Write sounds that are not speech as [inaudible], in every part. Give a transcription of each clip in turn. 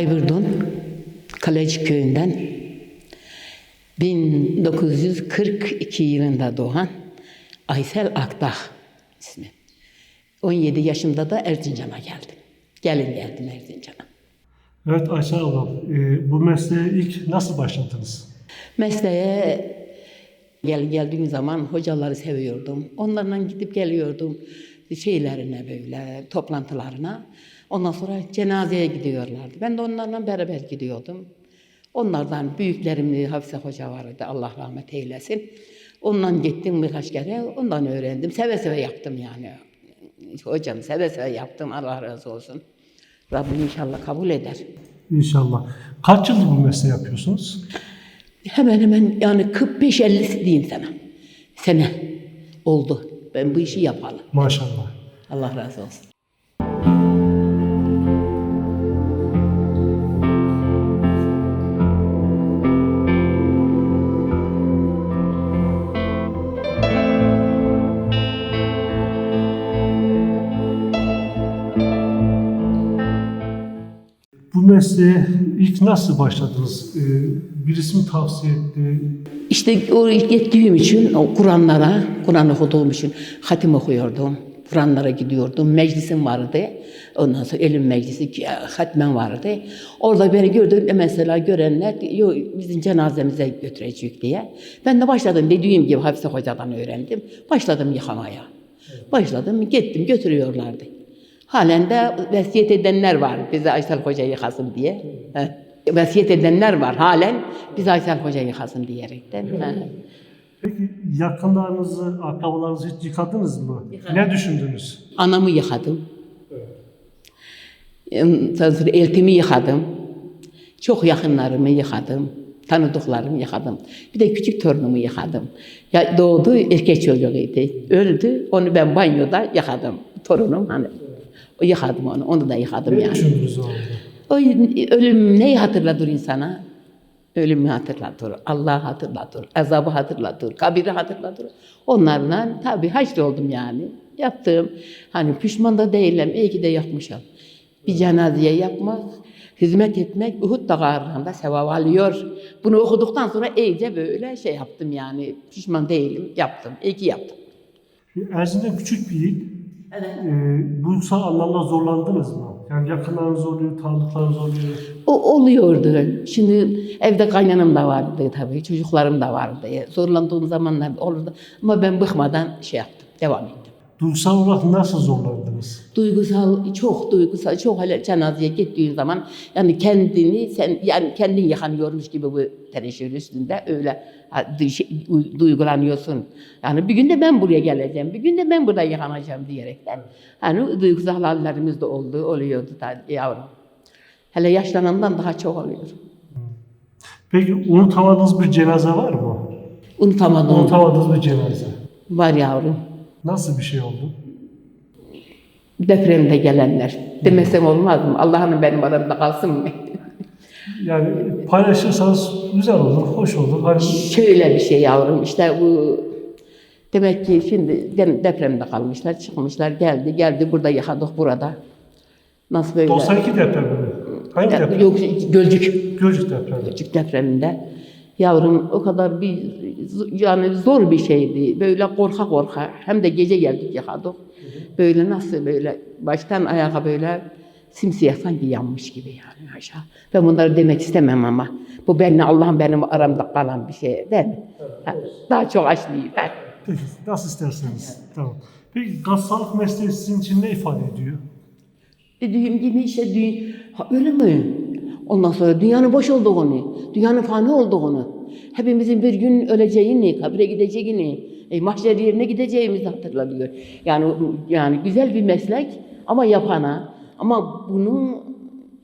Bayburt'un Kaleci köyünden 1942 yılında doğan Aysel Akdağ ismi. 17 yaşımda da Erzincan'a geldim. Gelin geldim Erzincan'a. Evet Ayşe ablam, e, bu mesleğe ilk nasıl başladınız? Mesleğe gel geldiğim zaman hocaları seviyordum. Onlarla gidip geliyordum şeylerine böyle toplantılarına. Ondan sonra cenazeye gidiyorlardı. Ben de onlarla beraber gidiyordum. Onlardan büyüklerim Hafize Hoca vardı. Allah rahmet eylesin. Ondan gittim birkaç kere. Ondan öğrendim. Seve seve yaptım yani. Hocam seve seve yaptım. Allah razı olsun. Rabbim inşallah kabul eder. İnşallah. Kaç yıldır bu mesleği yapıyorsunuz? Hemen hemen yani 45-50 diyeyim sana. Sene oldu. Ben bu işi yapalı. Maşallah. Allah razı olsun. Mesleğe ilk nasıl başladınız? E, birisi mi tavsiye etti? İşte o gittiğim için o Kur'anlara, Kur'an okuduğum için hatim okuyordum. Kur'anlara gidiyordum. Meclisim vardı. Ondan sonra elim meclisi, ki- hatmen vardı. Orada beni gördü mesela görenler "Yo, bizim cenazemize götürecek diye. Ben de başladım dediğim gibi Hafize Hoca'dan öğrendim. Başladım yıkamaya. Başladım gittim götürüyorlardı. Halen de vesiyet edenler var bize Aysel Hoca yıkasın diye. Heh. Vesiyet edenler var halen bize Aysel Hoca yıkasın diyerekten. Heh. Peki yakınlarınızı, akrabalarınızı hiç yıkadınız mı? Yıkadım. Ne düşündünüz? Anamı yıkadım. Sonra eltimi yıkadım. Çok yakınlarımı yıkadım. Tanıdıklarımı yıkadım. Bir de küçük torunumu yıkadım. Ya doğdu erkek çocuğuydu. Öldü. Onu ben banyoda yıkadım. Torunum hani. Yıkadım onu. Onu da yıkadım Ne yani. düşündünüz o ölüm neyi hatırlatır insana? Ölümü hatırlatır, Allah'ı hatırlatır, azabı hatırlatır, kabiri hatırlatır. Onlarla tabii haşr oldum yani. Yaptığım, hani pişman da değilim, iyi ki de yapmışım. Bir cenazeye yapmak, hizmet etmek Uhud dağlarında sevap alıyor. Bunu okuduktan sonra iyice böyle şey yaptım yani. Pişman değilim, yaptım, iyi ki yaptım. Erzincan küçük bir il. Evet. E, duygusal anlamda zorlandınız mı? Yani yakınlarınız oluyor, tanıdıklarınız oluyor. O oluyordu. Şimdi evde kaynanam da vardı tabii, çocuklarım da vardı. Zorlandığım zamanlar olurdu. Ama ben bıkmadan şey yaptım, devam ettim. Duygusal olarak nasıl zorlandınız? Duygusal, çok duygusal, çok hele cenazeye gittiğin zaman yani kendini sen yani kendin yıkanıyormuş gibi bu teneşir üstünde öyle duygulanıyorsun. Yani bir gün de ben buraya geleceğim, bir gün de ben burada yıkanacağım diyerekten. Hani duygusal hallerimiz de oldu, oluyordu da yavrum. Hele yaşlanandan daha çok oluyor. Peki unutamadığınız bir cenaze var mı? Unutamadım. Unutamadığınız bir cenaze. Var yavrum. Nasıl bir şey oldu? Depremde gelenler. Demesem olmaz mı? Allah'ın benim aramda kalsın mı? Yani paylaşırsanız güzel olur, hoş olur. Hani Şöyle bir şey yavrum işte bu demek ki şimdi de- depremde kalmışlar çıkmışlar geldi geldi burada yıkadık burada. Nasıl böyle? 92 depremi mi? Hangi deprem? Yok Gölcük. Gölcük depremi. Gölcük depreminde. Yavrum o kadar bir yani zor bir şeydi. Böyle korka korka hem de gece geldik yıkadık. Böyle nasıl böyle baştan ayağa böyle simsiyah sanki yanmış gibi yani aşağı. Ben bunları demek istemem ama bu benimle Allah'ın benim aramda kalan bir şey değil mi? Ha, Daha çok açlıyım. Ha. Peki nasıl isterseniz. Tamam. Peki gassalık mesleği sizin için ne ifade ediyor? Dediğim gibi işte dü- ha, öyle mi? Ondan sonra dünyanın boş olduğunu, dünyanın fani olduğunu, hepimizin bir gün öleceğini, kabre gideceğini, e, mahşer yerine gideceğimizi hatırlatıyor. Yani yani güzel bir meslek ama yapana ama bunu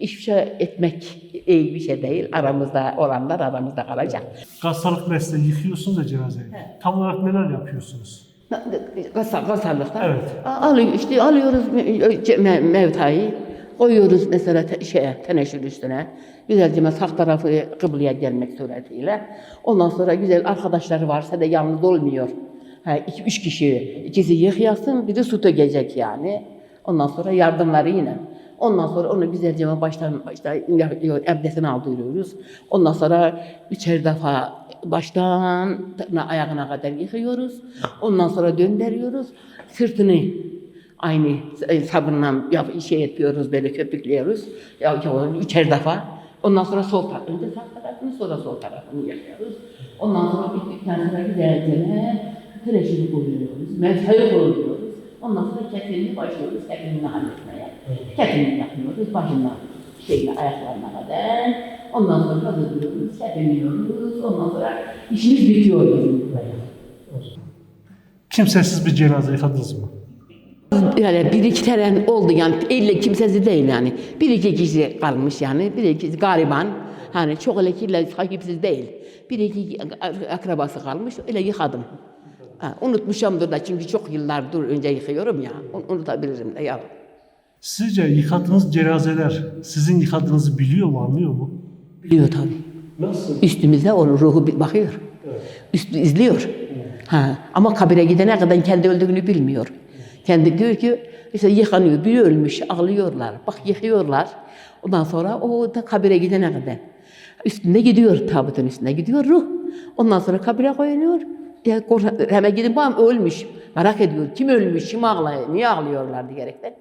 ifşa etmek iyi bir şey değil. Aramızda olanlar aramızda kalacak. Gassalık mesleği yıkıyorsunuz ya cenazeyi. Tam olarak neler yapıyorsunuz? Kasa, kasalıkta. Evet. Alıyor, işte alıyoruz me- me- mevtayı, koyuyoruz mesela te- şeye, teneşir üstüne. Güzelce sağ tarafı kıbleye gelmek suretiyle. Ondan sonra güzel arkadaşları varsa da yalnız olmuyor. Ha, iki, üç kişi, ikisi yıkayasın, biri su dökecek yani. Ondan sonra yardımları yine. Ondan sonra onu güzelce baştan başta abdestini aldırıyoruz. Ondan sonra üçer defa baştan ayağına kadar yıkıyoruz. Ondan sonra döndürüyoruz. Sırtını aynı sabunla yap, şey yapıyoruz böyle köpüklüyoruz. Ya, ya, üçer defa. Ondan sonra sol tarafını, önce sağ tarafını sonra sol tarafını yapıyoruz. Ondan sonra bittikten sonra güzelce tıraşını koyuyoruz. Mezheyi koyuyoruz. Ondan sonra kefinini başlıyoruz kefinini halletmeye. Kefinini yapıyoruz başından şeyle ayaklarına kadar. Ondan sonra hazırlıyoruz, kefiniyoruz. Ondan sonra işimiz bitiyor bizim buraya. Kimsesiz bir cenaze yıkadınız mı? Yani bir iki tane oldu yani elle kimsesi değil yani. Bir iki kişi kalmış yani. Bir iki gariban. Hani çok öyle kirli sahipsiz değil. Bir iki akrabası kalmış öyle yıkadım. Ha, unutmuşumdur da çünkü çok yıllardır önce yıkıyorum ya. Un- Unutabilirim de ya. Sizce yıkadığınız cenazeler sizin yıkadığınızı biliyor mu, anlıyor mu? Biliyor tabii. Nasıl? Üstümüzde onun ruhu bakıyor. Üstü izliyor. Ha, ama kabire gidene kadar kendi öldüğünü bilmiyor. Kendi diyor ki işte yıkanıyor, biri ölmüş, ağlıyorlar. Bak yıkıyorlar. Ondan sonra o da kabire gidene kadar. Üstünde gidiyor, tabutun üstünde gidiyor ruh. Ondan sonra kabire koyuluyor. Ya, hemen gidin babam ölmüş. Merak ediyor. Kim ölmüş, kim ağlıyor, niye ağlıyorlar diyerekten.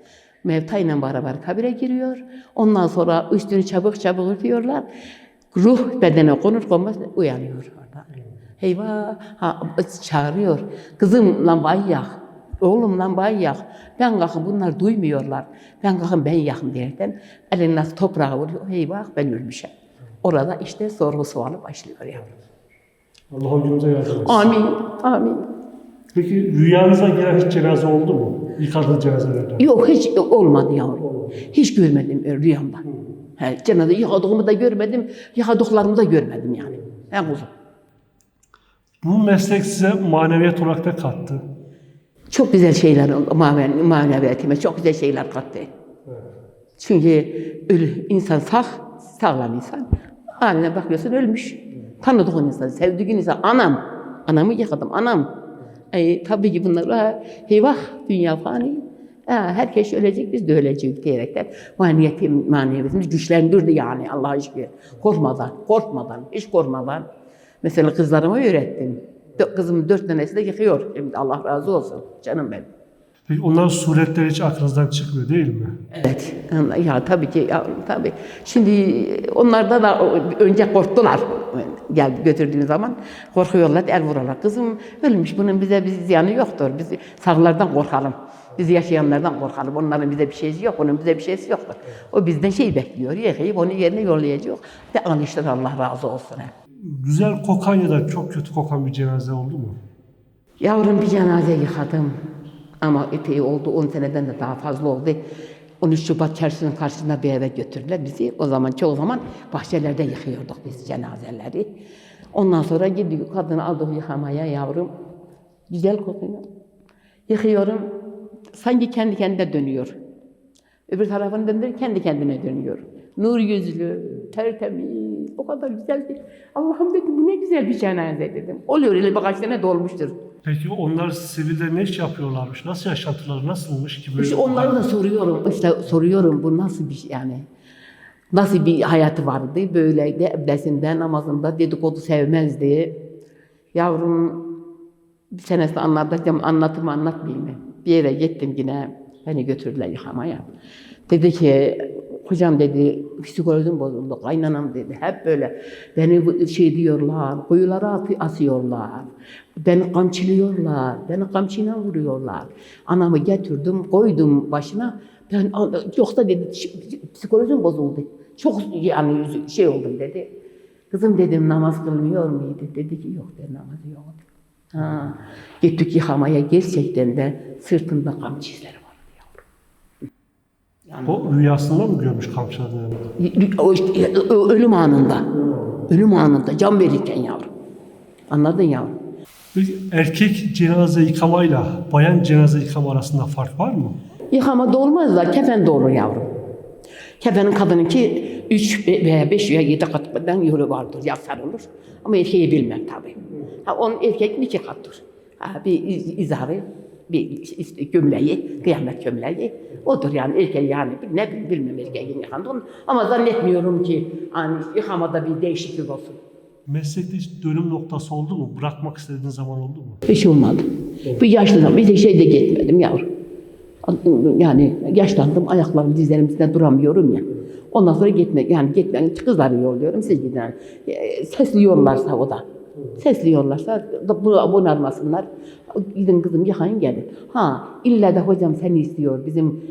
Mevtayla beraber kabire giriyor. Ondan sonra üstünü çabuk çabuk örtüyorlar. Ruh bedene konur konmaz uyanıyor orada. Eyvah, ha, çağırıyor. Kızım lambayı yak. Oğlum lambayı yak. Ben kalkın bunlar duymuyorlar. Ben kalkın ben yakın diyerekten elini nasıl toprağa vuruyor. Eyvah ben ölmüşüm. Orada işte sorgu sualı başlıyor yavrum. Allah ömrünüze yardım etsin. Amin, amin. Peki rüyanıza giren hiç cenaze oldu mu? Yıkadığınız cenazelerden. Yok hiç olmadı yavrum. Hiç görmedim rüyamda. He, cenaze yıkadığımı da görmedim, yıkadıklarımı da görmedim yani. He kuzum. Bu meslek size maneviyat olarak da kattı. Çok güzel şeyler oldu manevi, maneviyatime, çok güzel şeyler kattı. Çünkü ölü insan sağ, sağlam insan. Haline bakıyorsun ölmüş. Tanıdığın insan, sevdiğin insan, anam. Anamı yıkadım, anam. E, tabii ki bunlar, ha, eyvah dünya fani. Ha, herkes ölecek, biz de öleceğiz diyerekten maneviyetim, maneviyatımız güçlendirdi yani Allah'a şükür. Korkmadan, korkmadan, hiç korkmadan. Mesela kızlarıma öğrettim. Dö- Kızım dört tanesi de yıkıyor. Şimdi Allah razı olsun canım benim. Peki onların suretleri hiç aklınızdan çıkmıyor değil mi? Evet. Ya tabii ki ya, tabii. Şimdi onlarda da önce korktular. Geldi götürdüğüm zaman korkuyorlar, el vurarlar. Kızım ölmüş bunun bize bir ziyanı yoktur. Biz sağlardan korkalım. Biz yaşayanlardan korkalım. Onların bize bir şeysi yok, onun bize bir şeysi yoktur. O bizden şey bekliyor, yıkayıp onu yerine yollayacak. De alıştır Allah razı olsun. he. Güzel kokan ya da çok kötü kokan bir cenaze oldu mu? Yavrum bir cenaze yıkadım. Ama epey oldu, 10 seneden de daha fazla oldu. 13 Şubat çarşısının karşısında bir eve götürdüler bizi. O zaman çoğu zaman bahçelerde yıkıyorduk biz cenazeleri. Ondan sonra gidiyor kadını aldık yıkamaya yavrum. Güzel kokuyor. Yıkıyorum. Sanki kendi kendine dönüyor. Öbür tarafını döndür, kendi kendine dönüyor. Nur yüzlü, tertemiz, o kadar güzel ki. Allah'ım dedim bu ne güzel bir cenaze dedim. Oluyor öyle birkaç dolmuştur. Peki onlar sivilde ne iş yapıyorlarmış? Nasıl yaşantıları nasılmış ki böyle? İşte onları da soruyorum. İşte soruyorum bu nasıl bir şey yani. Nasıl bir hayatı vardı? Böyleydi. Eblesinden, namazında dedikodu sevmezdi. Yavrum bir senesinde anlatacağım, anlatımı anlatmayayım mı? Bir yere gittim yine, beni götürdüler yıkamaya. Dedi ki, hocam dedi, psikolojim bozuldu, kaynanam dedi. Hep böyle beni şey diyorlar, kuyulara asıyorlar. Beni kamçılıyorlar, beni kamçıyla vuruyorlar. Anamı getirdim, koydum başına. Ben yoksa dedi psikolojim bozuldu. Çok yani şey oldum dedi. Kızım dedim namaz kılmıyor muydu? Dedi ki yok dedi namazı yok. Ha. Gittik yıkamaya gerçekten de sırtında kamçı izleri yavrum. O rüyasında mı görmüş kamçıladığını? O işte, ö- ölüm anında. Ölüm anında can verirken yavrum. Anladın yavrum? Peki erkek cenaze yıkamayla bayan cenaze yıkama arasında fark var mı? Yıkama da olmaz da kefen olur yavrum. Kefenin kadınınki üç veya beş veya yedi katından yolu vardır. Ya sarılır. Ama erkeği bilmem tabii. Ha, onun erkeğin iki kattır. Ha, bir iz- izarı, Bir işte gömleği, kıyamet gömleği. Odur yani erkeği yani ne bileyim, bilmem erkeğin yıkandığını. Ama zannetmiyorum ki hani yıkamada bir değişiklik olsun. Meslekte hiç dönüm noktası oldu mu? Bırakmak istediğin zaman oldu mu? Şey olmadı. Bir yaşlandım, bir de şeyde gitmedim yavrum. Yani yaşlandım, ayaklarım dizlerim üstünde duramıyorum ya. Ondan sonra gitme, yani gitme, kızları yolluyorum, siz gidin. E, Sesliyorlarsa o da. Sesliyorlarsa da bu bunarmasınlar. Gidin kızım yıkayın gelin. Ha illa da hocam seni istiyor. Bizim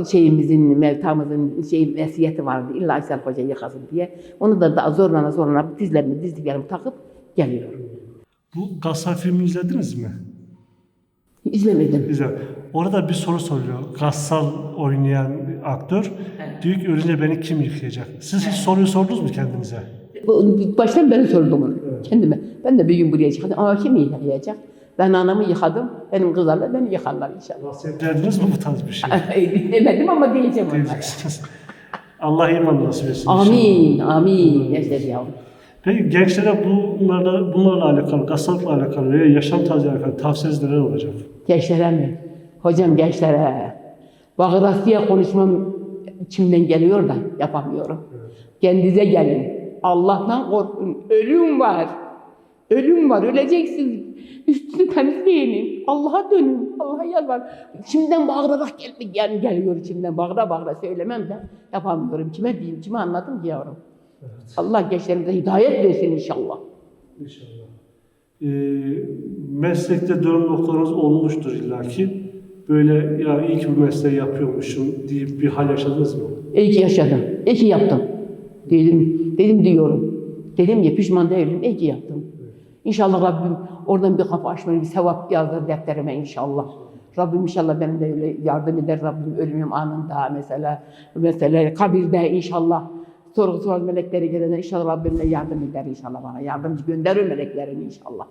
e, şeyimizin, mevtamızın şey vesiyeti vardı. İlla İhsan Hoca yıkasın diye. Onu da daha zorlana zorlana dizlerimi, dizliklerimi takıp geliyorum. Bu Gassal filmini izlediniz mi? İzlemedim. Güzel. Orada bir soru soruyor. Gassal oynayan aktör. Diyor ki ölünce beni kim yıkayacak? Siz hiç soruyu sordunuz mu kendinize? Baştan beri sordum onu kendime. Ben de bir gün buraya çıktım ama kim yıkayacak? Ben anamı yıkadım, benim kızlarla beni yıkarlar inşallah. Vasiyet verdiniz mi bu tarz bir şey? [laughs] Demedim ama diyeceğim onlara. Allah iman nasip etsin. inşallah. Amin, amin. Yaşar yavrum. Peki gençlere bunlarla, bunlarla alakalı, gastalıkla alakalı veya yaşam tarzıyla alakalı tavsiyeniz neler olacak? Gençlere mi? Hocam gençlere. Bağıras diye konuşmam içimden geliyor da yapamıyorum. Kendinize gelin. Allah'tan korkun. Ölüm var. Ölüm var. Öleceksiniz. Üstünü temizleyin. Allah'a dönün. Allah'a yalvar. İçimden bağırarak gel yani geliyor içimden. Bağıra bağıra söylemem de yapamıyorum. Kime diyeyim, kime anladım ki yavrum. Allah gençlerimize hidayet versin inşallah. İnşallah. Ee, meslekte dönüm noktalarınız olmuştur illaki. Böyle ya iyi ki bu mesleği yapıyormuşum deyip bir hal yaşadınız mı? İyi ki yaşadım. İyi ki yaptım. Dedim, dedim diyorum. Dedim ya pişman değilim. İyi ki yaptım. İnşallah Rabbim oradan bir kapı açmayı, bir sevap yazdır defterime inşallah. Rabbim inşallah benim de öyle yardım eder. Rabbim ölümüm anında mesela. Mesela kabirde inşallah sorgu sual melekleri gelene inşallah Rabbim de yardım eder inşallah bana. Yardımcı gönderir meleklerini inşallah.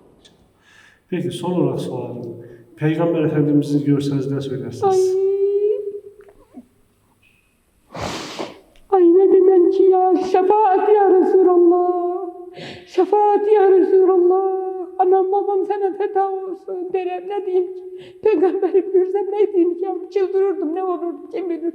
Peki son olarak soralım. Peygamber Efendimiz'i görseniz ne söylersiniz? Ay ne demem ki ya şefaat ya Resulallah. Şefaat ya Resulallah. Anam babam sana feda olsun derim ne diyeyim ki. Peygamberi görsem ne diyeyim ki çıldırırdım ne olurdu kim bilir.